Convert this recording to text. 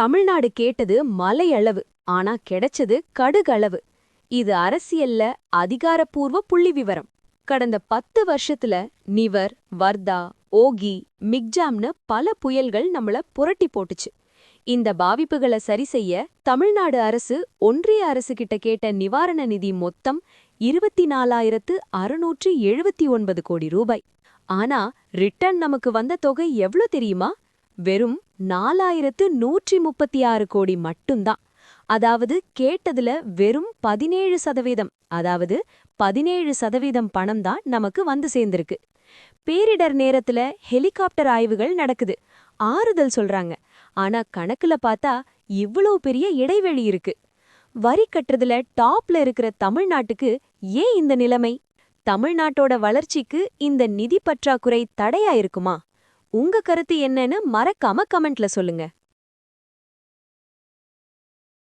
தமிழ்நாடு கேட்டது மலையளவு ஆனா கிடைச்சது கடுகளவு. இது அரசியல்ல அதிகாரப்பூர்வ புள்ளி விவரம் கடந்த பத்து வருஷத்துல நிவர் வர்தா ஓகி மிக்ஜாம்னு பல புயல்கள் நம்மள புரட்டி போட்டுச்சு. இந்த பாவிப்புகளை சரி செய்ய தமிழ்நாடு அரசு ஒன்றிய அரசு கிட்ட கேட்ட நிவாரண நிதி மொத்தம் இருபத்தி நாலாயிரத்து அறுநூற்று எழுபத்தி ஒன்பது கோடி ரூபாய். ஆனா ரிட்டர்ன் நமக்கு வந்த தொகை எவ்ளோ தெரியுமா? வெறும் நாலாயிரத்து நூற்றி முப்பத்தி ஆறு கோடி மட்டும்தான். அதாவது கேட்டதுல வெறும் பதினேழு சதவீதம் அதாவது பதினேழு சதவீதம் பணம் தான் நமக்கு வந்து சேர்ந்திருக்கு. பேரிடர் நேரத்துல ஹெலிகாப்டர் ஆய்வுகள் நடக்குது. ஆறுதல் சொல்றாங்க. ஆனா கணக்குல பார்த்தா இவ்வளவு பெரிய இடைவெளி இருக்கு. வரி கட்டுறதுல டாப்ல இருக்கிற தமிழ்நாட்டுக்கு ஏன் இந்த நிலைமை? தமிழ்நாட்டோட வளர்ச்சிக்கு இந்த நிதி பற்றாக்குறை தடையா இருக்குமா? உங்க கருத்து என்னன்னு மறக்காம கமெண்ட்ல சொல்லுங்க.